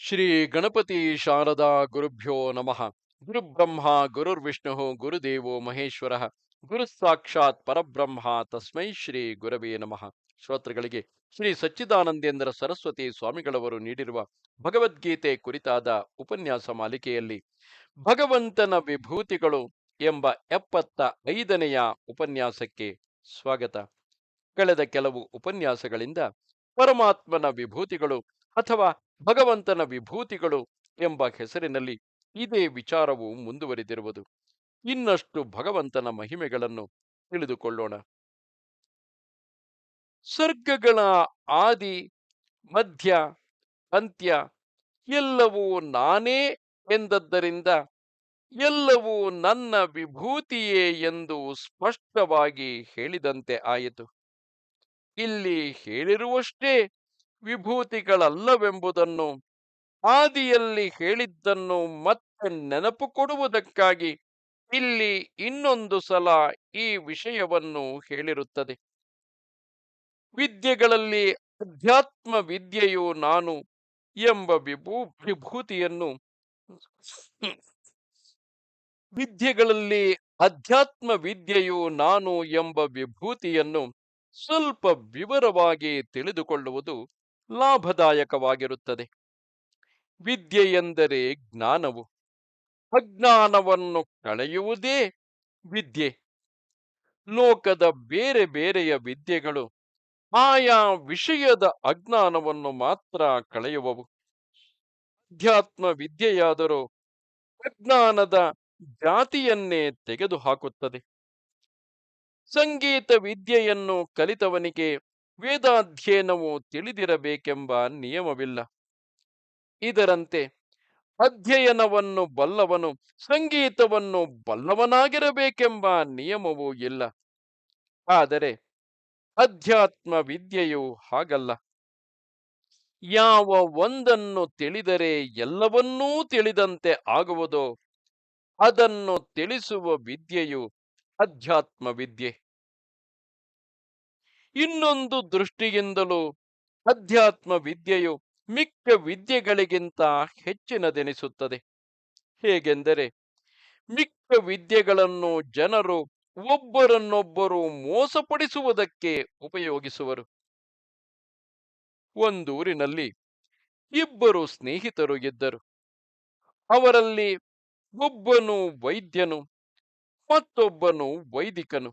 ಶ್ರೀ ಗಣಪತಿ ಶಾರದಾ ಗುರುಭ್ಯೋ ನಮಃ. ಗುರುಬ್ರಹ್ಮ, ಗುರುರ್ವಿಷ್ಣು, ಗುರುದೇವೋ ಮಹೇಶ್ವರ ಗುರು ಸಾಕ್ಷಾತ್ ಪರಬ್ರಹ್ಮ ತಸ್ಮೈ ಶ್ರೀ ಗುರವೇ ನಮಃ. ಶ್ರೋತೃಗಳಿಗೆ ಶ್ರೀ ಸಚ್ಚಿದಾನಂದೇಂದ್ರ ಸರಸ್ವತಿ ಸ್ವಾಮಿಗಳವರು ನೀಡಿರುವ ಭಗವದ್ಗೀತೆ ಕುರಿತಾದ ಉಪನ್ಯಾಸ ಮಾಲಿಕೆಯಲ್ಲಿ ಭಗವಂತನ ವಿಭೂತಿಗಳು ಎಂಬ ಎಪ್ಪತ್ತ ಐದನೆಯ ಉಪನ್ಯಾಸಕ್ಕೆ ಸ್ವಾಗತ. ಕಳೆದ ಕೆಲವು ಉಪನ್ಯಾಸಗಳಿಂದ ಪರಮಾತ್ಮನ ವಿಭೂತಿಗಳು ಅಥವಾ ಭಗವಂತನ ವಿಭೂತಿಗಳು ಎಂಬ ಹೆಸರಿನಲ್ಲಿ ಇದೇ ವಿಚಾರವು ಮುಂದುವರಿದಿರುವುದು. ಇನ್ನಷ್ಟು ಭಗವಂತನ ಮಹಿಮೆಗಳನ್ನು ತಿಳಿದುಕೊಳ್ಳೋಣ. ಸರ್ಗಗಳ ಆದಿ, ಮಧ್ಯ, ಅಂತ್ಯ ಎಲ್ಲವೂ ನಾನೇ ಎಂದದ್ದರಿಂದ ಎಲ್ಲವೂ ನನ್ನ ವಿಭೂತಿಯೇ ಎಂದು ಸ್ಪಷ್ಟವಾಗಿ ಹೇಳಿದಂತೆ ಆಯಿತು. ಇಲ್ಲಿ ಹೇಳಿರುವಷ್ಟೇ ವಿಭೂತಿಗಳಲ್ಲವೆಂಬುದನ್ನು ಆದಿಯಲ್ಲಿ ಹೇಳಿದ್ದನ್ನು ಮತ್ತೆ ನೆನಪು ಕೊಡುವುದಕ್ಕಾಗಿ ಇಲ್ಲಿ ಇನ್ನೊಂದು ಸಲ ಈ ವಿಷಯವನ್ನು ಹೇಳಿರುತ್ತದೆ. ವಿದ್ಯೆಗಳಲ್ಲಿ ಅಧ್ಯಾತ್ಮ ವಿದ್ಯೆಯು ನಾನು ಎಂಬ ವಿಭೂ, ವಿಭೂತಿಯನ್ನು ವಿದ್ಯೆಗಳಲ್ಲಿ ಅಧ್ಯಾತ್ಮ ವಿದ್ಯೆಯು ನಾನು ಎಂಬ ವಿಭೂತಿಯನ್ನು ಸ್ವಲ್ಪ ವಿವರವಾಗಿ ತಿಳಿದುಕೊಳ್ಳುವುದು ಲಾಭದಾಯಕವಾಗಿರುತ್ತದೆ. ವಿದ್ಯೆ ಎಂದರೆ ಜ್ಞಾನವು. ಅಜ್ಞಾನವನ್ನು ಕಳೆಯುವುದೇ ವಿದ್ಯೆ. ಲೋಕದ ಬೇರೆ ಬೇರೆಯ ವಿದ್ಯೆಗಳು ಆಯಾ ವಿಷಯದ ಅಜ್ಞಾನವನ್ನು ಮಾತ್ರ ಕಳೆಯುವವು. ಅಧ್ಯಾತ್ಮ ವಿದ್ಯೆಯಾದರೂ ಅಜ್ಞಾನದ ಜಾತಿಯನ್ನೇ ತೆಗೆದುಹಾಕುತ್ತದೆ. ಸಂಗೀತ ವಿದ್ಯೆಯನ್ನು ಕಲಿತವನಿಗೆ ವೇದಾಧ್ಯಯನವು ತಿಳಿದಿರಬೇಕೆಂಬ ನಿಯಮವಿಲ್ಲ. ಇದರಂತೆ ಅಧ್ಯಯನವನ್ನು ಬಲ್ಲವನು, ಸಂಗೀತವನ್ನು ಬಲ್ಲವನಾಗಿರಬೇಕೆಂಬ ನಿಯಮವೂ ಇಲ್ಲ. ಆದರೆ ಅಧ್ಯಾತ್ಮ ವಿದ್ಯೆಯು ಹಾಗಲ್ಲ. ಯಾವ ಒಂದನ್ನು ತಿಳಿದರೆ ಎಲ್ಲವನ್ನೂ ತಿಳಿದಂತೆ ಆಗುವುದೋ ಅದನ್ನು ತಿಳಿಸುವ ವಿದ್ಯೆಯು ಅಧ್ಯಾತ್ಮ ವಿದ್ಯೆ ಇನ್ನೊಂದು ದೃಷ್ಟಿಯಿಂದಲೂ ಅಧ್ಯಾತ್ಮ ವಿದ್ಯೆಯು ಮಿಕ್ಕ ವಿದ್ಯೆಗಳಿಗಿಂತ ಹೆಚ್ಚಿನದೆನಿಸುತ್ತದೆ. ಹೇಗೆಂದರೆ, ಮಿಕ್ಕ ವಿದ್ಯೆಗಳನ್ನು ಜನರು ಒಬ್ಬರನ್ನೊಬ್ಬರು ಮೋಸಪಡಿಸುವುದಕ್ಕೆ ಉಪಯೋಗಿಸುವರು. ಒಂದೂರಿನಲ್ಲಿ ಇಬ್ಬರು ಸ್ನೇಹಿತರು ಇದ್ದರು. ಅವರಲ್ಲಿ ಒಬ್ಬನು ವೈದ್ಯನು, ಮತ್ತೊಬ್ಬನು ವೈದಿಕನು.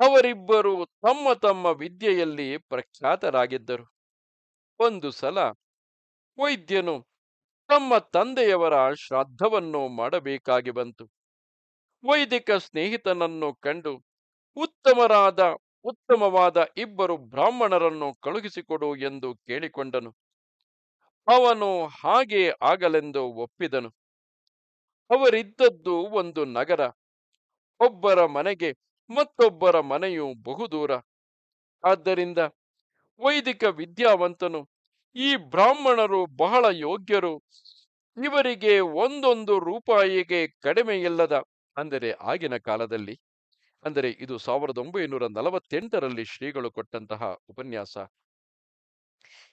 ಅವರಿಬ್ಬರು ತಮ್ಮ ತಮ್ಮ ವಿದ್ಯೆಯಲ್ಲಿ ಪ್ರಖ್ಯಾತರಾಗಿದ್ದರು. ಒಂದು ಸಲ ವೈದ್ಯನು ತಮ್ಮ ತಂದೆಯವರ ಶ್ರಾದ್ದವನ್ನು ಮಾಡಬೇಕಾಗಿ ಬಂತು. ವೈದಿಕ ಸ್ನೇಹಿತನನ್ನು ಕಂಡು ಉತ್ತಮರಾದ, ಉತ್ತಮವಾದ ಇಬ್ಬರು ಬ್ರಾಹ್ಮಣರನ್ನು ಕಳುಹಿಸಿಕೊಡು ಎಂದು ಕೇಳಿಕೊಂಡನು. ಅವನು ಹಾಗೆ ಆಗಲೆಂದು ಒಪ್ಪಿದನು. ಅವರಿದ್ದದ್ದು ಒಂದು ನಗರ. ಒಬ್ಬರ ಮನೆಗೆ ಮತ್ತೊಬ್ಬರ ಮನೆಯು ಬಹುದೂರ ಆದ್ದರಿಂದ ವೈದಿಕ ವಿದ್ಯಾವಂತನು, ಈ ಬ್ರಾಹ್ಮಣರು ಬಹಳ ಯೋಗ್ಯರು. ಇವರಿಗೆ ಒಂದೊಂದು ರೂಪಾಯಿಗೆ ಕಡಿಮೆಯಿಲ್ಲದ, ಅಂದರೆ ಆಗಿನ ಕಾಲದಲ್ಲಿ, ಅಂದರೆ ಇದು ಸಾವಿರದ ಒಂಬೈನೂರ ನಲವತ್ತೆಂಟರಲ್ಲಿ ಶ್ರೀಗಳು ಕೊಟ್ಟಂತಹ ಉಪನ್ಯಾಸ.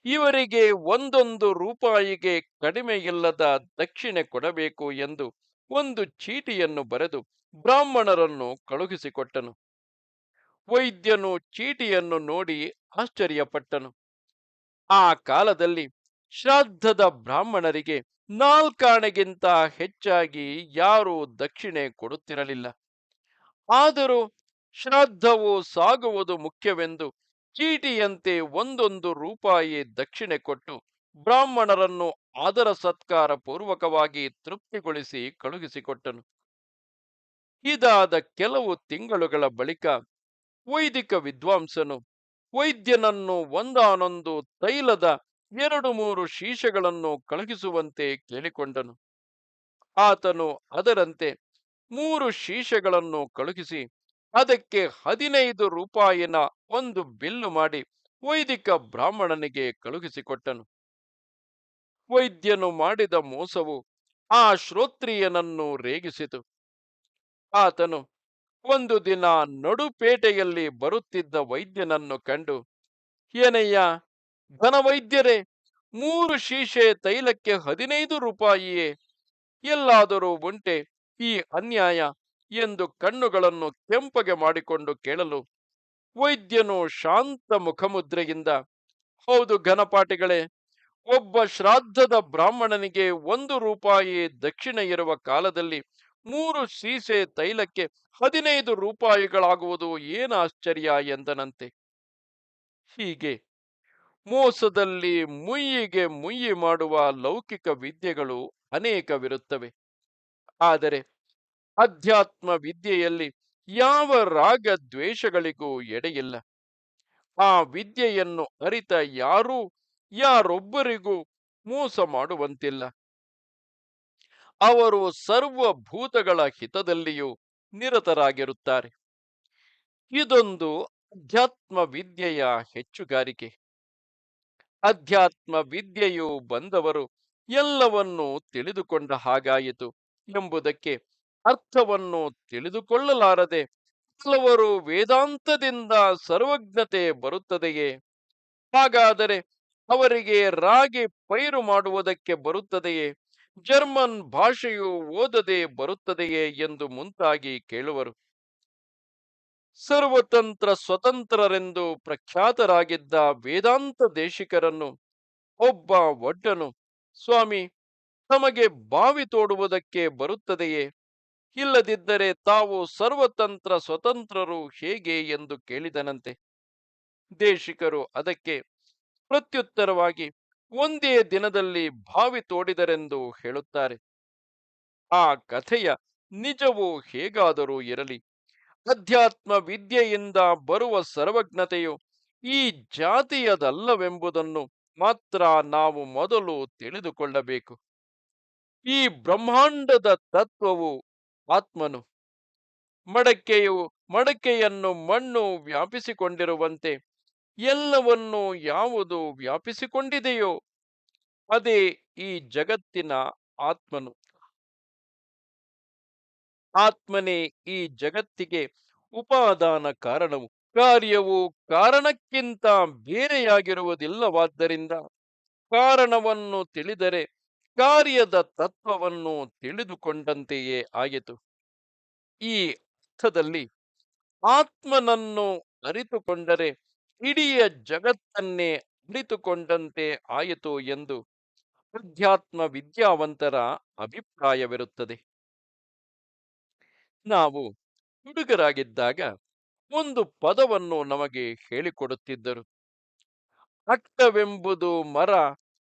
ಇವರಿಗೆ ಒಂದೊಂದು ರೂಪಾಯಿಗೆ ಕಡಿಮೆ ಇಲ್ಲದ ದಕ್ಷಿಣೆ ಕೊಡಬೇಕು ಎಂದು ಒಂದು ಚೀಟಿಯನ್ನು ಬರೆದು ಬ್ರಾಹ್ಮಣರನ್ನು ಕಳುಹಿಸಿಕೊಟ್ಟನು. ವೈದ್ಯನು ಚೀಟಿಯನ್ನು ನೋಡಿ ಆಶ್ಚರ್ಯಪಟ್ಟನು. ಆ ಕಾಲದಲ್ಲಿ ಶ್ರಾದ್ದದ ಬ್ರಾಹ್ಮಣರಿಗೆ ನಾಲ್ಕಾಣೆಗಿಂತ ಹೆಚ್ಚಾಗಿ ಯಾರೂ ದಕ್ಷಿಣೆ ಕೊಡುತ್ತಿರಲಿಲ್ಲ. ಆದರೂ ಶ್ರಾದ್ದವು ಸಾಗುವುದು ಮುಖ್ಯವೆಂದು ಚೀಟಿಯಂತೆ ಒಂದೊಂದು ರೂಪಾಯಿ ದಕ್ಷಿಣೆ ಕೊಟ್ಟು ಬ್ರಾಹ್ಮಣರನ್ನು ಆದರ ಸತ್ಕಾರ ಪೂರ್ವಕವಾಗಿ ತೃಪ್ತಿಗೊಳಿಸಿ ಕಳುಹಿಸಿಕೊಟ್ಟನು. ಇದಾದ ಕೆಲವು ತಿಂಗಳುಗಳ ಬಳಿಕ ವೈದಿಕ ವಿದ್ವಾಂಸನು ವೈದ್ಯನನ್ನು ಒಂದಾನೊಂದು ತೈಲದ ಎರಡು ಮೂರು ಶೀಶಗಳನ್ನು ಕಳುಹಿಸುವಂತೆ ಕೇಳಿಕೊಂಡನು. ಆತನು ಅದರಂತೆ ಮೂರು ಶೀಶಗಳನ್ನು ಕಳುಹಿಸಿ ಅದಕ್ಕೆ ಹದಿನೈದು ರೂಪಾಯಿನ ಒಂದು ಬಿಲ್ಲು ಮಾಡಿ ವೈದಿಕ ಬ್ರಾಹ್ಮಣನಿಗೆ ಕಳುಹಿಸಿಕೊಟ್ಟನು. ವೈದ್ಯನು ಮಾಡಿದ ಮೋಸವು ಆ ಶ್ರೋತ್ರಿಯನನ್ನು ರೇಗಿಸಿತು. ಆತನು, ಒಂದು ದಿನ ನಡುಪೇಟೆಯಲ್ಲಿ ಬರುತ್ತಿದ್ದ ವೈದ್ಯನನ್ನು ಕಂಡು, ಏನಯ್ಯ, ಧನವೈದ್ಯರೇ, ಮೂರು ಶೀಶೆ ತೈಲಕ್ಕೆ ಹದಿನೈದು ರೂಪಾಯಿಯೇ? ಎಲ್ಲಾದರೂ ಉಂಟೆ ಈ ಅನ್ಯಾಯ ಎಂದು ಕಣ್ಣುಗಳನ್ನು ಕೆಂಪಗೆ ಮಾಡಿಕೊಂಡು ಕೇಳಲು. ವೈದ್ಯನು ಶಾಂತ ಮುಖಮುದ್ರೆಯಿಂದ, ಹೌದು ಘನಪಾಠಿಗಳೇ, ಒಬ್ಬ ಶ್ರಾದ್ದದ ಬ್ರಾಹ್ಮಣನಿಗೆ ಒಂದು ರೂಪಾಯಿ ದಕ್ಷಿಣ ಇರುವ ಕಾಲದಲ್ಲಿ ಮೂರು ಸೀಸೆ ತೈಲಕ್ಕೆ ಹದಿನೈದು ರೂಪಾಯಿಗಳಾಗುವುದು ಏನು ಆಶ್ಚರ್ಯ ಎಂದನಂತೆ. ಹೀಗೆ ಮೋಸದಲ್ಲಿ ಮುಯ್ಯಿಗೆ ಮುಯ್ಯಿ ಮಾಡುವ ಲೌಕಿಕ ವಿದ್ಯೆಗಳು ಅನೇಕವಿರುತ್ತವೆ. ಆದರೆ ಅಧ್ಯಾತ್ಮ ವಿದ್ಯೆಯಲ್ಲಿ ಯಾವ ರಾಗ ದ್ವೇಷಗಳಿಗೂ ಎಡೆಯಿಲ್ಲ. ಆ ವಿದ್ಯೆಯನ್ನು ಅರಿತ ಯಾರೂ ಯಾರೊಬ್ಬರಿಗೂ ಮೋಸ ಮಾಡುವಂತಿಲ್ಲ. ಅವರು ಸರ್ವಭೂತಗಳ ಹಿತದಲ್ಲಿಯೂ ನಿರತರಾಗಿರುತ್ತಾರೆ. ಇದೊಂದು ಅಧ್ಯಾತ್ಮ ವಿದ್ಯೆಯ ಹೆಚ್ಚುಗಾರಿಕೆ. ಅಧ್ಯಾತ್ಮ ವಿದ್ಯೆಯು ಬಂದವರು ಎಲ್ಲವನ್ನೂ ತಿಳಿದುಕೊಂಡ ಹಾಗಾಯಿತು ಎಂಬುದಕ್ಕೆ ಅರ್ಥವನ್ನು ತಿಳಿದುಕೊಳ್ಳಲಾರದೆ ಕೆಲವರು ವೇದಾಂತದಿಂದ ಸರ್ವಜ್ಞತೆ ಬರುತ್ತದೆಯೇ? ಹಾಗಾದರೆ ಅವರಿಗೆ ರಾಗಿ ಪೈರು ಮಾಡುವುದಕ್ಕೆ ಬರುತ್ತದೆಯೇ? ಜರ್ಮನ್ ಭಾಷೆಯು ಓದದೆ ಬರುತ್ತದೆಯೇ ಎಂದು ಮುಂತಾಗಿ ಕೇಳುವರು. ಸರ್ವತಂತ್ರ ಸ್ವತಂತ್ರರೆಂದು ಪ್ರಖ್ಯಾತರಾಗಿದ್ದ ವೇದಾಂತ ದೇಶಿಕರನ್ನು ಒಬ್ಬ ಒಡ್ಡನು ಸ್ವಾಮಿ, ತಮಗೆ ಬಾವಿ ತೋಡುವುದಕ್ಕೆ ಬರುತ್ತದೆಯೇ? ಇಲ್ಲದಿದ್ದರೆ ತಾವು ಸರ್ವತಂತ್ರ ಸ್ವತಂತ್ರರು ಹೇಗೆ? ಎಂದು ಕೇಳಿದನಂತೆ. ದೇಶಿಕರು ಅದಕ್ಕೆ ಪ್ರತ್ಯುತ್ತರವಾಗಿ ಒಂದೇ ದಿನದಲ್ಲಿ ಭಾವಿ ತೋಡಿದರೆಂದು ಹೇಳುತ್ತಾರೆ. ಆ ಕಥೆಯ ನಿಜವೂ ಹೇಗಾದರೂ ಇರಲಿ. ಅಧ್ಯಾತ್ಮ ವಿದ್ಯೆಯಿಂದ ಬರುವ ಸರ್ವಜ್ಞತೆಯು ಈ ಜಾತಿಯದಲ್ಲವೆಂಬುದನ್ನು ಮಾತ್ರ ನಾವು ಮೊದಲು ತಿಳಿದುಕೊಳ್ಳಬೇಕು. ಈ ಬ್ರಹ್ಮಾಂಡದ ತತ್ವವು ಆತ್ಮನು. ಮಡಕೆಯು ಮಡಕೆಯನ್ನು ಮಣ್ಣು ವ್ಯಾಪಿಸಿಕೊಂಡಿರುವಂತೆ ಎಲ್ಲವನ್ನು ಯಾವುದು ವ್ಯಾಪಿಸಿಕೊಂಡಿದೆಯೋ ಅದೇ ಈ ಜಗತ್ತಿನ ಆತ್ಮನು. ಆತ್ಮನೇ ಈ ಜಗತ್ತಿಗೆ ಉಪಾದಾನ ಕಾರಣವು. ಕಾರ್ಯವು ಕಾರಣಕ್ಕಿಂತ ಬೇರೆಯಾಗಿರುವುದಿಲ್ಲವಾದ್ದರಿಂದ ಕಾರಣವನ್ನು ತಿಳಿದರೆ ಕಾರ್ಯದ ತತ್ವವನ್ನು ತಿಳಿದುಕೊಂಡಂತೆಯೇ ಆಯಿತು. ಈ ಅರ್ಥದಲ್ಲಿ ಆತ್ಮನನ್ನು ಅರಿತುಕೊಂಡರೆ ಇಡೀ ಜಗತ್ತನ್ನೇ ಅರಿತುಕೊಂಡಂತೆ ಆಯಿತು ಎಂದು ಅಧ್ಯಾತ್ಮ ವಿದ್ಯಾವಂತರ ಅಭಿಪ್ರಾಯವಿರುತ್ತದೆ. ನಾವು ಹುಡುಗರಾಗಿದ್ದಾಗ ಒಂದು ಪದವನ್ನು ನಮಗೆ ಹೇಳಿಕೊಡುತ್ತಿದ್ದರು. ಅಟ್ಟವೆಂಬುದು ಮರ,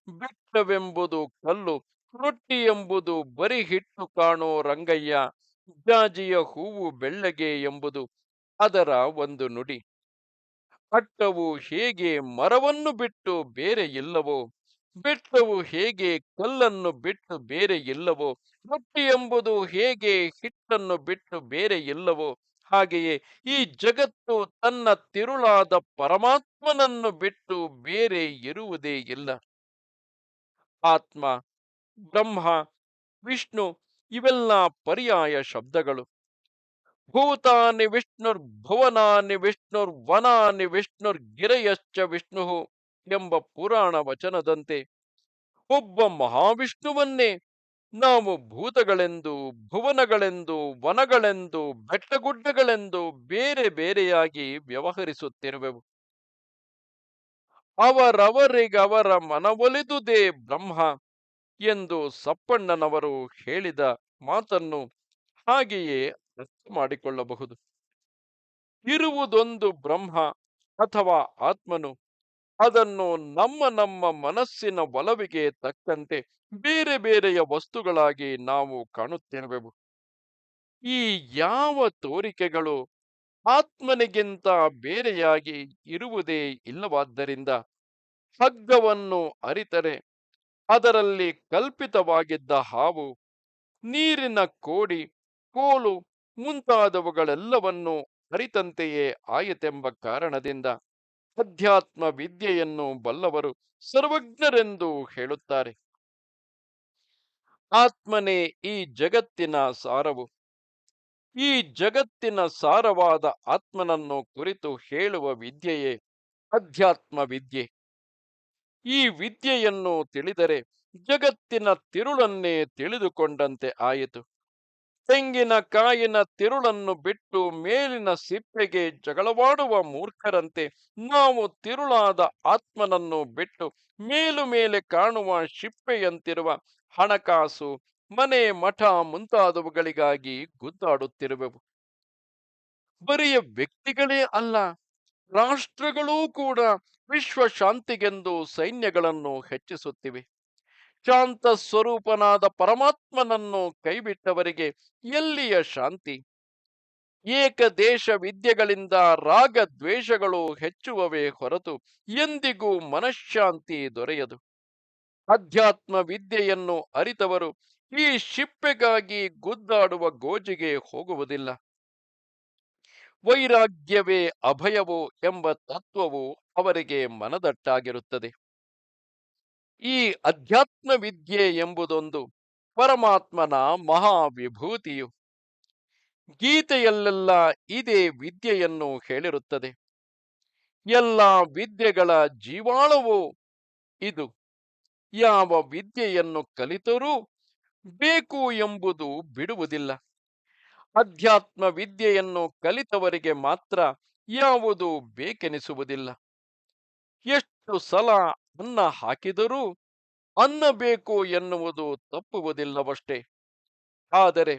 ಬೆಟ್ಟವೆಂಬುದು ಕಲ್ಲು ರೊಟ್ಟಿ ಎಂಬುದು ಬರಿ ಹಿಟ್ಟು ಕಾಣೋ ರಂಗಯ್ಯ, ಜಾಜಿಯ ಹೂವು ಬೆಳ್ಳಗೆ ಎಂಬುದು ಅದರ ಒಂದು ನುಡಿ. ಅಟ್ಟವು ಹೇಗೆ ಮರವನ್ನು ಬಿಟ್ಟು ಬೇರೆ ಇಲ್ಲವೋ? ಬೆಟ್ಟವು ಹೇಗೆ ಕಲ್ಲನ್ನು ಬಿಟ್ಟು ಬೇರೆ ಇಲ್ಲವೋ? ರೊಟ್ಟಿ ಎಂಬುದು ಹೇಗೆ ಹಿಟ್ಟನ್ನು ಬಿಟ್ಟು ಬೇರೆ ಇಲ್ಲವೋ? ಹಾಗೆಯೇ ಈ ಜಗತ್ತು ತನ್ನ ತಿರುಳಾದ ಪರಮಾತ್ಮನನ್ನು ಬಿಟ್ಟು ಬೇರೆ ಇರುವುದೇ ಇಲ್ಲ. ಆತ್ಮ, ಬ್ರಹ್ಮ, ವಿಷ್ಣು ಇವೆಲ್ಲ ಪರ್ಯಾಯ ಶಬ್ದಗಳು. ಭೂತಾನಿ ವಿಷ್ಣುರ್ ಭುವನಾನಿ ವಿಷ್ಣುರ್ ವನಾನಿ ವಿಷ್ಣುರ್ ಗಿರಯಶ್ಚ ವಿಷ್ಣು ಎಂಬ ಪುರಾಣ ವಚನದಂತೆ, ಒಬ್ಬ ಮಹಾವಿಷ್ಣುವನ್ನೇ ನಾವು ಭೂತಗಳೆಂದು, ಭುವನಗಳೆಂದು, ವನಗಳೆಂದು, ಬೆಟ್ಟಗುಡ್ಡಗಳೆಂದು ಬೇರೆ ಬೇರೆಯಾಗಿ ವ್ಯವಹರಿಸುತ್ತಿರುವೆವು. ಅವರವರಿಗವರ ಮನವೊಲಿದುದೇ ಬ್ರಹ್ಮ ಎಂದು ಸಪ್ಪಣ್ಣನವರು ಹೇಳಿದ ಮಾತನ್ನು ಹಾಗೆಯೇ ಅರ್ಥ ಮಾಡಿಕೊಳ್ಳಬಹುದು. ಇರುವುದೊಂದು ಬ್ರಹ್ಮ ಅಥವಾ ಆತ್ಮನು ಅದನ್ನು ನಮ್ಮ ನಮ್ಮ ಮನಸ್ಸಿನ ಒಲವಿಗೆ ತಕ್ಕಂತೆ ಬೇರೆ ಬೇರೆಯ ವಸ್ತುಗಳಾಗಿ ನಾವು ಕಾಣುತ್ತಿರುವೆವು ಈ ಯಾವ ತೋರಿಕೆಗಳು ಆತ್ಮನಿಗಿಂತ ಬೇರೆಯಾಗಿ ಇರುವುದೇ ಇಲ್ಲವಾದ್ದರಿಂದ ಹಗ್ಗವನ್ನು ಅರಿತರೆ, ಅದರಲ್ಲಿ ಕಲ್ಪಿತವಾಗಿದ್ದ ಹಾವು ನೀರಿನ ಕೋಡಿ, ಕೋಲು ಮುಂತಾದವುಗಳೆಲ್ಲವನ್ನು ಅರಿತಂತೆಯೇ ಆಯಿತೆಂಬ ಕಾರಣದಿಂದ ಅಧ್ಯಾತ್ಮ ವಿದ್ಯೆಯನ್ನು ಬಲ್ಲವರು ಸರ್ವಜ್ಞರೆಂದು ಹೇಳುತ್ತಾರೆ. ಆತ್ಮನೇ ಈ ಜಗತ್ತಿನ ಸಾರವು. ಈ ಜಗತ್ತಿನ ಸಾರವಾದ ಆತ್ಮನನ್ನು ಕುರಿತು ಹೇಳುವ ವಿದ್ಯೆಯೇ ಅಧ್ಯಾತ್ಮ ವಿದ್ಯೆ ಈ ವಿದ್ಯೆಯನ್ನು ತಿಳಿದರೆ ಜಗತ್ತಿನ ತಿರುಳನ್ನೇ ತಿಳಿದುಕೊಂಡಂತೆ ಆಯಿತು. ತೆಂಗಿನ ಕಾಯಿನ ತಿರುಳನ್ನು ಬಿಟ್ಟು ಮೇಲಿನ ಸಿಪ್ಪೆಗೆ ಜಗಳವಾಡುವ ಮೂರ್ಖರಂತೆ ನಾವು ತಿರುಳಾದ ಆತ್ಮನನ್ನು ಬಿಟ್ಟು ಮೇಲು ಮೇಲೆ ಕಾಣುವ ಶಿಪ್ಪೆಯಂತಿರುವ ಹಣಕಾಸು, ಮನೆ, ಮಠ ಮುಂತಾದವುಗಳಿಗಾಗಿ ಗುದ್ದಾಡುತ್ತಿರುವೆವು. ಬರಿಯ ವ್ಯಕ್ತಿಗಳೇ ಅಲ್ಲ, ರಾಷ್ಟ್ರಗಳೂ ಕೂಡ ವಿಶ್ವ ಶಾಂತಿಗೆಂದು ಸೈನ್ಯಗಳನ್ನು ಹೆಚ್ಚಿಸುತ್ತಿವೆ. ಶಾಂತ ಸ್ವರೂಪನಾದ ಪರಮಾತ್ಮನನ್ನು ಕೈಬಿಟ್ಟವರಿಗೆ ಎಲ್ಲಿಯ ಶಾಂತಿ? ಏಕ ದೇಶ ವಿದ್ಯೆಗಳಿಂದ ರಾಗ ದ್ವೇಷಗಳು ಹೆಚ್ಚುವವೇ ಹೊರತು ಎಂದಿಗೂ ಮನಃಶಾಂತಿ ದೊರೆಯದು. ಅಧ್ಯಾತ್ಮ ವಿದ್ಯೆಯನ್ನು ಅರಿತವರು ಈ ಶಿಪ್ಪೆಗಾಗಿ ಗುದ್ದಾಡುವ ಗೋಜಿಗೆ ಹೋಗುವುದಿಲ್ಲ. ವೈರಾಗ್ಯವೇ ಅಭಯವು ಎಂಬ ತತ್ವವು ಅವರಿಗೆ ಮನದಟ್ಟಾಗಿರುತ್ತದೆ. ಈ ಅಧ್ಯಾತ್ಮ ವಿದ್ಯೆ ಎಂಬುದೊಂದು ಪರಮಾತ್ಮನ ಮಹಾವಿಭೂತಿಯು ಗೀತೆಯಲ್ಲೆಲ್ಲ ಇದೇ ವಿದ್ಯೆಯನ್ನು ಹೇಳಿರುತ್ತದೆ. ಎಲ್ಲ ವಿದ್ಯೆಗಳ ಜೀವಾಳವು ಇದು? ಯಾವ ವಿದ್ಯೆಯನ್ನು ಕಲಿತರೂ ಬೇಕು ಎಂಬುದು ಬಿಡುವುದಿಲ್ಲ. ಅಧ್ಯಾತ್ಮ ವಿದ್ಯೆಯನ್ನು ಕಲಿತವರಿಗೆ ಮಾತ್ರ ಯಾವುದು ಬೇಕೆನಿಸುವುದಿಲ್ಲ. ಎಷ್ಟು ಸಲ ಅನ್ನ ಹಾಕಿದರೂ ಅನ್ನ ಬೇಕು ಎನ್ನುವುದು ತಪ್ಪುವುದಿಲ್ಲವಷ್ಟೇ. ಆದರೆ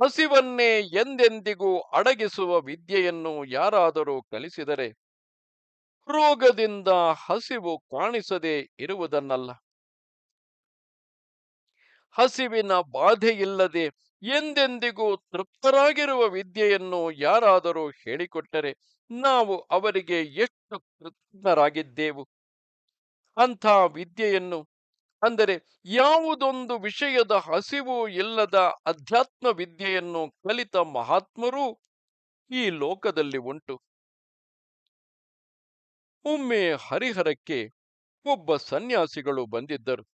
ಹಸಿವನ್ನೇ ಎಂದೆಂದಿಗೂ ಅಡಗಿಸುವ ವಿದ್ಯೆಯನ್ನು ಯಾರಾದರೂ ಕಲಿಸಿದರೆ ರೋಗದಿಂದ ಹಸಿವು ಕಾಣಿಸದೆ ಇರುವುದನ್ನಲ್ಲ. ಹಸಿವಿನ ಬಾಧೆಯಿಲ್ಲದೆ ಎಂದೆಂದಿಗೂ ತೃಪ್ತರಾಗಿರುವ ವಿದ್ಯೆಯನ್ನು ಯಾರಾದರೂ ಹೇಳಿಕೊಟ್ಟರೆ ನಾವು ಅವರಿಗೆ ಎಷ್ಟು ಕೃತಜ್ಞರಾಗಿದ್ದೆವು. ಅಂಥ ವಿದ್ಯೆಯನ್ನು. ಅಂದರೆ ಯಾವುದೊಂದು ವಿಷಯದ ಹಸಿವು ಇಲ್ಲದ ಅಧ್ಯಾತ್ಮ ವಿದ್ಯೆಯನ್ನು ಕಲಿತ ಮಹಾತ್ಮರು ಈ ಲೋಕದಲ್ಲಿ ಉಂಟು. ಒಮ್ಮೆ ಹರಿಹರಕ್ಕೆ ಒಬ್ಬ ಸನ್ಯಾಸಿಗಳು ಬಂದಿದ್ದರು.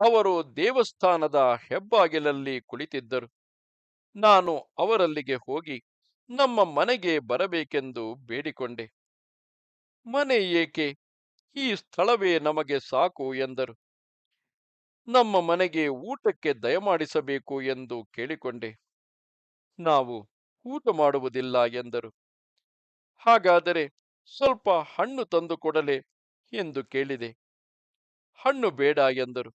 ಅವರು ದೇವಸ್ಥಾನದ ಹೆಬ್ಬಾಗಿಲಲ್ಲಿ ಕುಳಿತಿದ್ದರು. ನಾನು ಅವರಲ್ಲಿಗೆ ಹೋಗಿ ನಮ್ಮ ಮನೆಗೆ ಬರಬೇಕೆಂದು ಬೇಡಿಕೊಂಡೆ. ಮನೆ ಏಕೆ? ಈ ಸ್ಥಳವೇ ನಮಗೆ ಸಾಕು ಎಂದರು. ನಮ್ಮ ಮನೆಗೆ ಊಟಕ್ಕೆ ದಯಮಾಡಿಸಬೇಕು ಎಂದು ಕೇಳಿಕೊಂಡೆ. ನಾವು ಊಟ ಮಾಡುವುದಿಲ್ಲ ಎಂದರು. ಹಾಗಾದರೆ ಸ್ವಲ್ಪ ಹಣ್ಣು ತಂದು ಕೊಡಲೆ ಎಂದು ಕೇಳಿದೆ. ಹಣ್ಣು ಬೇಡ ಎಂದರು.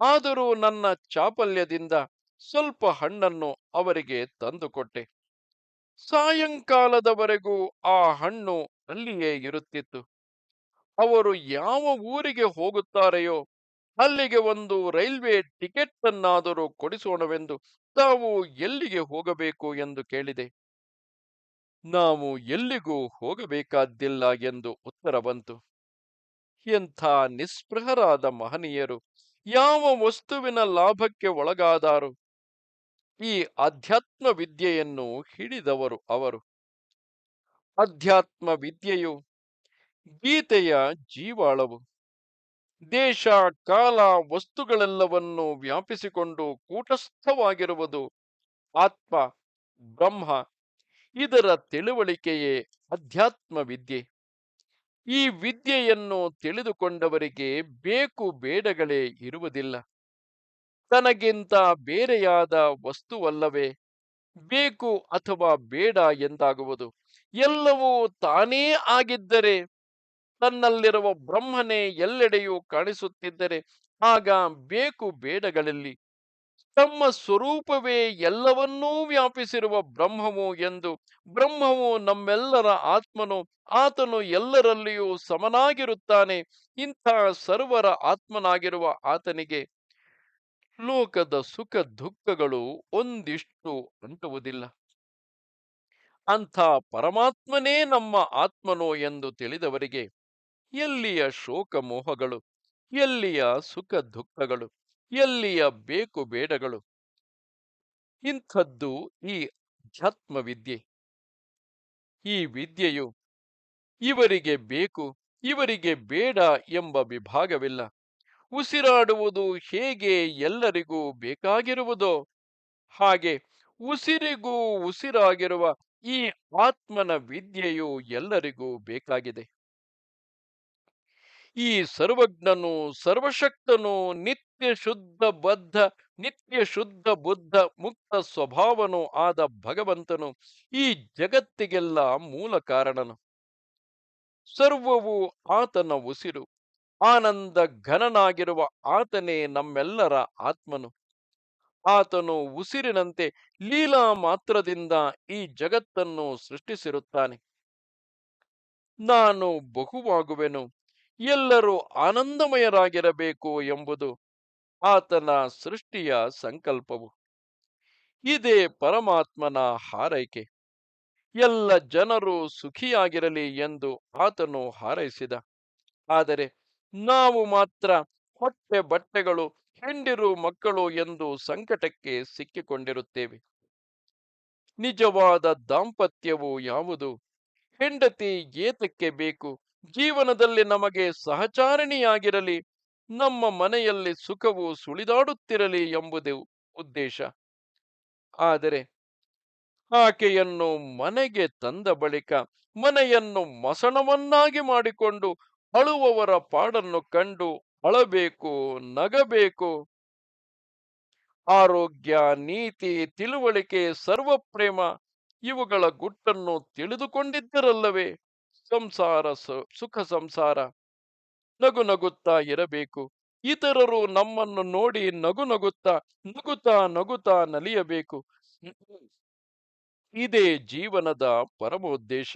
ಆದರೂ ನನ್ನ ಚಾಪಲ್ಯದಿಂದ ಸ್ವಲ್ಪ ಹಣ್ಣನ್ನು ಅವರಿಗೆ ತಂದುಕೊಟ್ಟೆ ಸಾಯಂಕಾಲದವರೆಗೂ ಆ ಹಣ್ಣು ಅಲ್ಲಿಯೇ ಇರುತ್ತಿತ್ತು. ಅವರು ಯಾವ ಊರಿಗೆ ಹೋಗುತ್ತಾರೆಯೋ ಅಲ್ಲಿಗೆ ಒಂದು ರೈಲ್ವೆ ಟಿಕೆಟ್ ಅನ್ನಾದರೂ ಕೊಡಿಸೋಣವೆಂದು ತಾವು ಎಲ್ಲಿಗೆ ಹೋಗಬೇಕು ಎಂದು ಕೇಳಿದೆ. ನಾವು ಎಲ್ಲಿಗೂ ಹೋಗಬೇಕಾದ್ದಿಲ್ಲ ಎಂದು ಉತ್ತರ ಬಂತು. ಎಂಥ ನಿಸ್ಪೃಹರಾದ ಮಹನೀಯರು! ಯಾವ ವಸ್ತುವಿನ ಲಾಭಕ್ಕೆ ಒಳಗಾದಾರು! ಈ ಅಧ್ಯಾತ್ಮ ವಿದ್ಯೆಯನ್ನು ಹಿಡಿದವರು ಅವರು. ಅಧ್ಯಾತ್ಮ ವಿದ್ಯೆಯು ಗೀತೆಯ ಜೀವಾಳವು ದೇಶ, ಕಾಲ, ವಸ್ತುಗಳೆಲ್ಲವನ್ನು ವ್ಯಾಪಿಸಿಕೊಂಡು ಕೂಟಸ್ಥವಾಗಿರುವುದು ಆತ್ಮ, ಬ್ರಹ್ಮ. ಇದರ ತಿಳುವಳಿಕೆಯೇ ಅಧ್ಯಾತ್ಮ ವಿದ್ಯೆ ಈ ವಿದ್ಯೆಯನ್ನು ತಿಳಿದುಕೊಂಡವರಿಗೆ ಬೇಕು ಬೇಡಗಳೇ ಇರುವುದಿಲ್ಲ. ತನಗಿಂತ ಬೇರೆಯಾದ ವಸ್ತುವಲ್ಲವೇ, ಬೇಕು ಅಥವಾ ಬೇಡ ಎಂದಾಗುವುದು. ಎಲ್ಲವೂ ತಾನೇ ಆಗಿದ್ದರೆ ತನ್ನಲ್ಲಿರುವ ಬ್ರಹ್ಮನೇ ಎಲ್ಲೆಡೆಯೂ ಕಾಣಿಸುತ್ತಿದ್ದರೆ ಆಗ ಬೇಕು ಬೇಡಗಳಲ್ಲಿ. ತಮ್ಮ ಸ್ವರೂಪವೇ ಎಲ್ಲವನ್ನೂ ವ್ಯಾಪಿಸಿರುವ ಬ್ರಹ್ಮವು ಎಂದು ಬ್ರಹ್ಮವು ನಮ್ಮೆಲ್ಲರ ಆತ್ಮನು, ಆತನು ಎಲ್ಲರಲ್ಲಿಯೂ ಸಮನಾಗಿರುತ್ತಾನೆ, ಇಂಥ ಸರ್ವರ ಆತ್ಮನಾಗಿರುವ ಆತನಿಗೆ ಲೋಕದ ಸುಖ ದುಃಖಗಳು ಒಂದಿಷ್ಟು ಅಂಟುವುದಿಲ್ಲ. ಅಂಥ ಪರಮಾತ್ಮನೇ ನಮ್ಮ ಆತ್ಮನೋ ಎಂದು ತಿಳಿದವರಿಗೆ ಎಲ್ಲಿಯ ಶೋಕಮೋಹಗಳು, ಎಲ್ಲಿಯ ಸುಖ ದುಃಖಗಳು ಎಲ್ಲಿಯ ಬೇಕು ಬೇಡಗಳು ಇಂಥದ್ದು ಈ ಅಧ್ಯಾತ್ಮ ವಿದ್ಯೆ ಈ ವಿದ್ಯೆಯು ಇವರಿಗೆ ಬೇಕು, ಇವರಿಗೆ ಬೇಡ ಎಂಬ ವಿಭಾಗವಿಲ್ಲ. ಉಸಿರಾಡುವುದು ಹೇಗೆ ಎಲ್ಲರಿಗೂ ಬೇಕಾಗಿರುವುದೋ ಹಾಗೆ ಉಸಿರಿಗೂ ಉಸಿರಾಗಿರುವ ಈ ಆತ್ಮನ ವಿದ್ಯೆಯು ಎಲ್ಲರಿಗೂ ಬೇಕಾಗಿದೆ. ಈ ಸರ್ವಜ್ಞನು, ಸರ್ವಶಕ್ತನು, ನಿತ್ಯ ಶುದ್ಧ ಬದ್ಧ, ನಿತ್ಯ ಶುದ್ಧ ಬುದ್ಧ, ಮುಕ್ತ ಸ್ವಭಾವನು ಆದ ಭಗವಂತನು ಈ ಜಗತ್ತಿಗೆಲ್ಲ ಮೂಲ ಕಾರಣನು. ಸರ್ವವು ಆತನ ಉಸಿರು, ಆನಂದ ಘನನಾಗಿರುವ ಆತನೇ ನಮ್ಮೆಲ್ಲರ ಆತ್ಮನು. ಆತನು ಉಸಿರಿನಂತೆ ಲೀಲಾ ಮಾತ್ರದಿಂದ ಈ ಜಗತ್ತನ್ನು ಸೃಷ್ಟಿಸಿರುತ್ತಾನೆ. ನಾನು ಬಹುವಾಗುವೆನು. ಎಲ್ಲರೂ ಆನಂದಮಯರಾಗಿರಬೇಕು ಎಂಬುದು ಆತನ ಸೃಷ್ಟಿಯ ಸಂಕಲ್ಪವು. ಇದೇ ಪರಮಾತ್ಮನ ಹಾರೈಕೆ. ಎಲ್ಲ ಜನರು ಸುಖಿಯಾಗಿರಲಿ ಎಂದು ಆತನು ಹಾರೈಸಿದ. ಆದರೆ ನಾವು ಮಾತ್ರ ಹೊಟ್ಟೆ ಬಟ್ಟೆಗಳು, ಹೆಂಡಿರು ಮಕ್ಕಳು ಎಂದು ಸಂಕಟಕ್ಕೆ ಸಿಕ್ಕಿಕೊಂಡಿರುತ್ತೇವೆ. ನಿಜವಾದ ದಾಂಪತ್ಯವು ಯಾವುದು? ಹೆಂಡತಿ ಏತಕ್ಕೆ ಬೇಕು? ಜೀವನದಲ್ಲಿ ನಮಗೆ ಸಹಚಾರಿಣಿಯಾಗಿರಲಿ, ನಮ್ಮ ಮನೆಯಲ್ಲಿ ಸುಖವು ಸುಳಿದಾಡುತ್ತಿರಲಿ ಎಂಬುದು ಉದ್ದೇಶ. ಆದರೆ ಆಕೆಯನ್ನು ಮನೆಗೆ ತಂದ ಬಳಿಕ ಮನೆಯನ್ನು ಮಸಣವನ್ನಾಗಿ ಮಾಡಿಕೊಂಡು ಅಳುವವರ ಪಾಡನ್ನು ಕಂಡು ಅಳಬೇಕು, ನಗಬೇಕು. ಆರೋಗ್ಯ, ನೀತಿ, ತಿಳುವಳಿಕೆ, ಸರ್ವಪ್ರೇಮ ಇವುಗಳ ಗುಟ್ಟನ್ನು ತಿಳಿದುಕೊಂಡಿದ್ದರಲ್ಲವೇ? ಸಂಸಾರ ಸುಖ ಸಂಸಾರ ನಗು ನಗುತ್ತಾ ಇರಬೇಕು. ಇತರರು ನಮ್ಮನ್ನು ನೋಡಿ ನಗು ನಗುತ್ತಾ ನಗುತ್ತಾ ನಗುತ್ತಾ ನಲಿಯಬೇಕು. ಇದೇ ಜೀವನದ ಪರಮೋದ್ದೇಶ.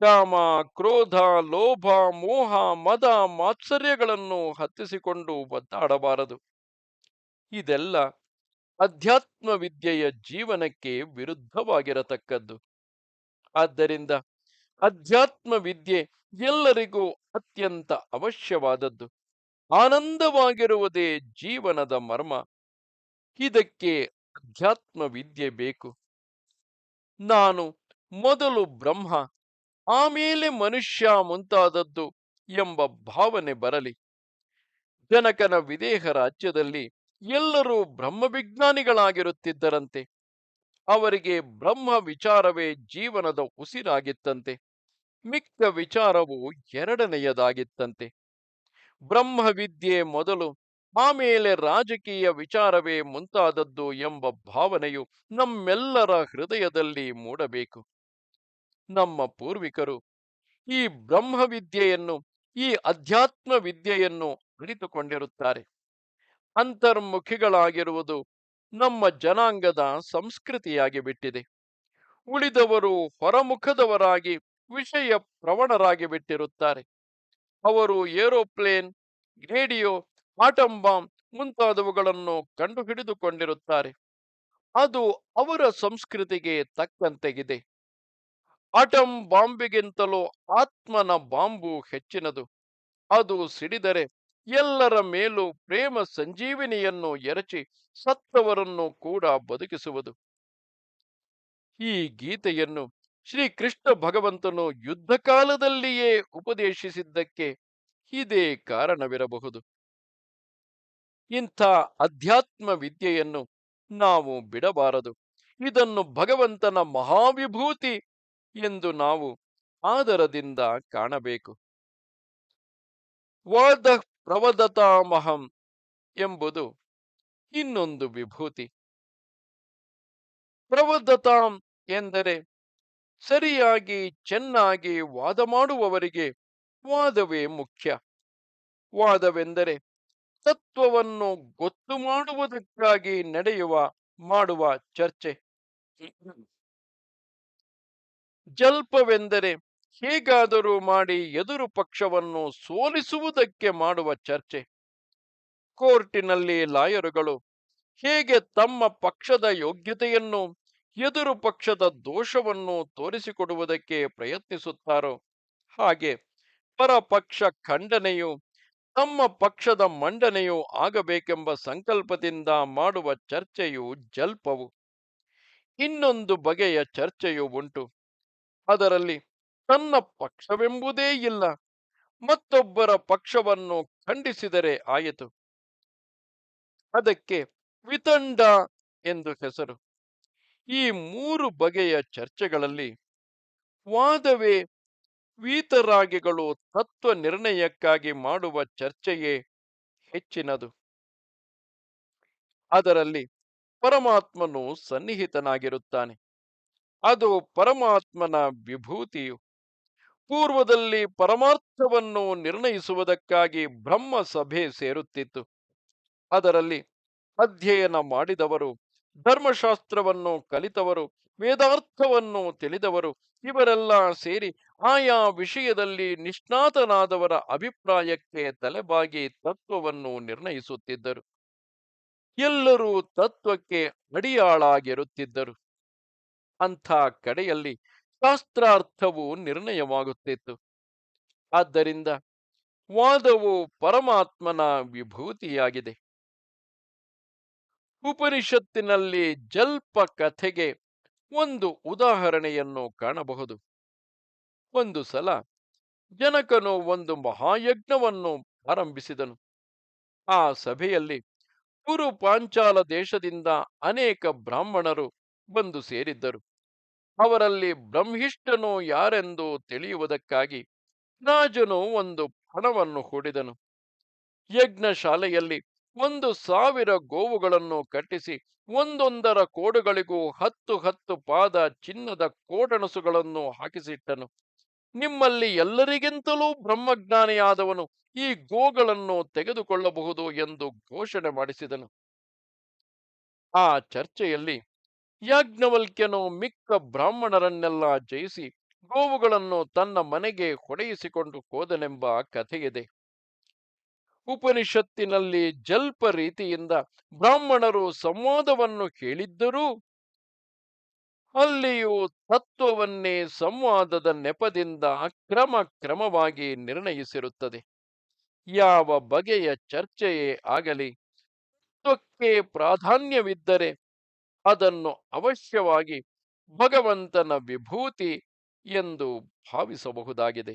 ಕಾಮ, ಕ್ರೋಧ, ಲೋಭ, ಮೋಹ, ಮದ, ಮಾತ್ಸರ್ಯಗಳನ್ನು ಹತ್ತಿಸಿಕೊಂಡು ಒದ್ದಾಡಬಾರದು. ಇದೆಲ್ಲ ಅಧ್ಯಾತ್ಮ ವಿದ್ಯೆಯ ಜೀವನಕ್ಕೆ ವಿರುದ್ಧವಾಗಿರತಕ್ಕದ್ದು. ಆದ್ದರಿಂದ ಅಧ್ಯಾತ್ಮ ವಿದ್ಯೆ ಎಲ್ಲರಿಗೂ ಅತ್ಯಂತ ಅವಶ್ಯವಾದದ್ದು. ಆನಂದವಾಗಿರುವುದೇ ಜೀವನದ ಮರ್ಮ. ಇದಕ್ಕೆ ಅಧ್ಯಾತ್ಮ ವಿದ್ಯೆ ಬೇಕು. ನಾನು ಮೊದಲು ಬ್ರಹ್ಮ, ಆಮೇಲೆ ಮನುಷ್ಯ ಮುಂತಾದದ್ದು ಎಂಬ ಭಾವನೆ ಬರಲಿ. ಜನಕನ ವಿದೇಹ ರಾಜ್ಯದಲ್ಲಿ ಎಲ್ಲರೂ ಬ್ರಹ್ಮವಿಜ್ಞಾನಿಗಳಾಗಿರುತ್ತಿದ್ದರಂತೆ. ಅವರಿಗೆ ಬ್ರಹ್ಮ ವಿಚಾರವೇ ಜೀವನದ ಉಸಿರಾಗಿತ್ತಂತೆ. ಮಿಕ್ಕ ವಿಚಾರವು ಎರಡನೆಯದಾಗಿತ್ತಂತೆ. ಬ್ರಹ್ಮವಿದ್ಯೆ ಮೊದಲು ಆಮೇಲೆ ರಾಜಕೀಯ ವಿಚಾರವೇ ಮುಂತಾದದ್ದು ಎಂಬ ಭಾವನೆಯು ನಮ್ಮೆಲ್ಲರ ಹೃದಯದಲ್ಲಿ ಮೂಡಬೇಕು. ನಮ್ಮ ಪೂರ್ವಿಕರು ಈ ಬ್ರಹ್ಮವಿದ್ಯೆಯನ್ನು, ಈ ಅಧ್ಯಾತ್ಮ ವಿದ್ಯೆಯನ್ನು ಅರಿತುಕೊಂಡಿರುತ್ತಾರೆ. ಅಂತರ್ಮುಖಿಗಳಾಗಿರುವುದು ನಮ್ಮ ಜನಾಂಗದ ಸಂಸ್ಕೃತಿಯಾಗಿ ಬಿಟ್ಟಿದೆ. ಉಳಿದವರು ಹೊರಮುಖದವರಾಗಿ ವಿಷಯ ಪ್ರವಣರಾಗಿ ಬಿಟ್ಟಿರುತ್ತಾರೆ. ಅವರು ಏರೋಪ್ಲೇನ್, ರೇಡಿಯೋ, ಆಟಂ ಬಾಂಬ್ ಮುಂತಾದವುಗಳನ್ನು ಕಂಡುಹಿಡಿದುಕೊಂಡಿರುತ್ತಾರೆ. ಅದು ಅವರ ಸಂಸ್ಕೃತಿಗೆ ತಕ್ಕಂತೆಗಿದೆ. ಆಟಂ ಬಾಂಬಿಗಿಂತಲೂ ಆತ್ಮನ ಬಾಂಬು ಹೆಚ್ಚಿನದು. ಅದು ಸಿಡಿದರೆ ಎಲ್ಲರ ಮೇಲೂ ಪ್ರೇಮ ಸಂಜೀವಿನಿಯನ್ನು ಎರಚಿ ಸತ್ತವರನ್ನು ಕೂಡ ಬದುಕಿಸುವುದು. ಈ ಗೀತೆಯನ್ನು ಶ್ರೀಕೃಷ್ಣ ಭಗವಂತನು ಯುದ್ಧ ಕಾಲದಲ್ಲಿಯೇ ಉಪದೇಶಿಸಿದ್ದಕ್ಕೆ ಇದೇ ಕಾರಣವಿರಬಹುದು. ಇಂಥ ಅಧ್ಯಾತ್ಮ ವಿದ್ಯೆಯನ್ನು ನಾವು ಬಿಡಬಾರದು. ಇದನ್ನು ಭಗವಂತನ ಮಹಾವಿಭೂತಿ ಎಂದು ನಾವು ಆದರದಿಂದ ಕಾಣಬೇಕು. ವಾದ ಪ್ರವದತಾಮಹಂ ಎಂಬುದು ಇನ್ನೊಂದು ವಿಭೂತಿ. ಪ್ರವದತಾಂ ಎಂದರೆ ಸರಿಯಾಗಿ ಚೆನ್ನಾಗಿ ವಾದ ಮಾಡುವವರಿಗೆ ವಾದವೇ ಮುಖ್ಯ. ವಾದವೆಂದರೆ ತತ್ವವನ್ನು ಗೊತ್ತು ಮಾಡುವುದಕ್ಕಾಗಿ ನಡೆಯುವ, ಮಾಡುವ ಚರ್ಚೆ. ಜಲ್ಪವೆಂದರೆ ಹೇಗಾದರೂ ಮಾಡಿ ಎದುರು ಪಕ್ಷವನ್ನು ಸೋಲಿಸುವುದಕ್ಕೆ ಮಾಡುವ ಚರ್ಚೆ. ಕೋರ್ಟಿನಲ್ಲಿ ಲಾಯರುಗಳು ಹೇಗೆ ತಮ್ಮ ಪಕ್ಷದ ಯೋಗ್ಯತೆಯನ್ನು ಎದುರು ಪಕ್ಷದ ದೋಷವನ್ನು ತೋರಿಸಿಕೊಡುವುದಕ್ಕೆ ಪ್ರಯತ್ನಿಸುತ್ತಾರೋ ಹಾಗೆ ಪರಪಕ್ಷ ಖಂಡನೆಯು ತಮ್ಮ ಪಕ್ಷದ ಮಂಡನೆಯು ಆಗಬೇಕೆಂಬ ಸಂಕಲ್ಪದಿಂದ ಮಾಡುವ ಚರ್ಚೆಯು ಜಲ್ಪವು. ಇನ್ನೊಂದು ಬಗೆಯ ಚರ್ಚೆಯು ಉಂಟು. ಅದರಲ್ಲಿ ತನ್ನ ಪಕ್ಷವೆಂಬುದೇ ಇಲ್ಲ, ಮತ್ತೊಬ್ಬರ ಪಕ್ಷವನ್ನು ಖಂಡಿಸಿದರೆ ಆಯಿತು. ಅದಕ್ಕೆ ವಿತಂಡ ಎಂದು ಹೆಸರು. ಈ ಮೂರು ಬಗೆಯ ಚರ್ಚೆಗಳಲ್ಲಿ ವಾದವೇ ವೀತರಾಗಿಗಳು ತತ್ವ ನಿರ್ಣಯಕ್ಕಾಗಿ ಮಾಡುವ ಚರ್ಚೆಯೇ ಹೆಚ್ಚಿನದು. ಅದರಲ್ಲಿ ಪರಮಾತ್ಮನು ಸನ್ನಿಹಿತನಾಗಿರುತ್ತಾನೆ. ಅದು ಪರಮಾತ್ಮನ ವಿಭೂತಿಯು. ಪೂರ್ವದಲ್ಲಿ ಪರಮಾರ್ಥವನ್ನು ನಿರ್ಣಯಿಸುವುದಕ್ಕಾಗಿ ಬ್ರಹ್ಮ ಸಭೆ ಸೇರುತ್ತಿತ್ತು. ಅದರಲ್ಲಿ ಅಧ್ಯಯನ ಮಾಡಿದವರು ಧರ್ಮಶಾಸ್ತ್ರವನ್ನು ಕಲಿತವರು, ವೇದಾರ್ಥವನ್ನು ತಿಳಿದವರು, ಇವರೆಲ್ಲ ಸೇರಿ ಆಯಾ ವಿಷಯದಲ್ಲಿ ನಿಷ್ಣಾತನಾದವರ ಅಭಿಪ್ರಾಯಕ್ಕೆ ತಲೆಬಾಗಿ ತತ್ವವನ್ನು ನಿರ್ಣಯಿಸುತ್ತಿದ್ದರು. ಎಲ್ಲರೂ ತತ್ವಕ್ಕೆ ಅಡಿಯಾಳಾಗಿರುತ್ತಿದ್ದರು. ಅಂಥ ಕಡೆಯಲ್ಲಿ ಶಾಸ್ತ್ರಾರ್ಥವು ನಿರ್ಣಯವಾಗುತ್ತಿತ್ತು. ಆದ್ದರಿಂದ ವಾದವು ಪರಮಾತ್ಮನ ವಿಭೂತಿಯಾಗಿದೆ. ಉಪನಿಷತ್ತಿನಲ್ಲಿ ಜಲ್ಪ ಕಥೆಗೆ ಒಂದು ಉದಾಹರಣೆಯನ್ನು ಕಾಣಬಹುದು. ಒಂದು ಸಲ ಜನಕನು ಒಂದು ಮಹಾಯಜ್ಞವನ್ನು ಆರಂಭಿಸಿದನು. ಆ ಸಭೆಯಲ್ಲಿ ಕುರು ಪಾಂಚಾಲ ದೇಶದಿಂದ ಅನೇಕ ಬ್ರಾಹ್ಮಣರು ಬಂದು ಸೇರಿದ್ದರು. ಅವರಲ್ಲಿ ಬ್ರಹ್ಮಿಷ್ಠನು ಯಾರೆಂದು ತಿಳಿಯುವುದಕ್ಕಾಗಿ ರಾಜನು ಒಂದು ಹಣವನ್ನು ಹೂಡಿದನು. ಯಜ್ಞಶಾಲೆಯಲ್ಲಿ ಒಂದು ಸಾವಿರ ಗೋವುಗಳನ್ನು ಕಟ್ಟಿಸಿ, ಒಂದೊಂದರ ಕೋಡುಗಳಿಗೂ ಹತ್ತು ಹತ್ತು ಪಾದ ಚಿನ್ನದ ಕೋಡಣಸುಗಳನ್ನು ಹಾಕಿಸಿಟ್ಟನು. ನಿಮ್ಮಲ್ಲಿ ಎಲ್ಲರಿಗಿಂತಲೂ ಬ್ರಹ್ಮಜ್ಞಾನಿಯಾದವನು ಈ ಗೋಗಳನ್ನು ತೆಗೆದುಕೊಳ್ಳಬಹುದು ಎಂದು ಘೋಷಣೆ ಮಾಡಿಸಿದನು. ಆ ಚರ್ಚೆಯಲ್ಲಿ ಯಾಜ್ಞವಲ್ಕ್ಯನು ಮಿಕ್ಕ ಬ್ರಾಹ್ಮಣರನ್ನೆಲ್ಲ ಜಯಿಸಿ, ಗೋವುಗಳನ್ನು ತನ್ನ ಮನೆಗೆ ಹೊಡೆಯಿಸಿಕೊಂಡು ಹೋದನೆಂಬ ಕಥೆಯಿದೆ. ಉಪನಿಷತ್ತಿನಲ್ಲಿ ಜಲ್ಪ ರೀತಿಯಿಂದ ಬ್ರಾಹ್ಮಣರು ಸಂವಾದವನ್ನು ಕೇಳಿದ್ದರೂ ಅಲ್ಲಿಯೂ ತತ್ವವನ್ನೇ ಸಂವಾದದ ನೆಪದಿಂದ ಅಕ್ರಮ ಕ್ರಮವಾಗಿ ನಿರ್ಣಯಿಸಿರುತ್ತದೆ. ಯಾವ ಬಗೆಯ ಚರ್ಚೆಯೇ ಆಗಲಿ, ತತ್ವಕ್ಕೆ ಪ್ರಾಧಾನ್ಯವಿದ್ದರೆ ಅದನ್ನು ಅವಶ್ಯವಾಗಿ ಭಗವಂತನ ವಿಭೂತಿ ಎಂದು ಭಾವಿಸಬಹುದಾಗಿದೆ.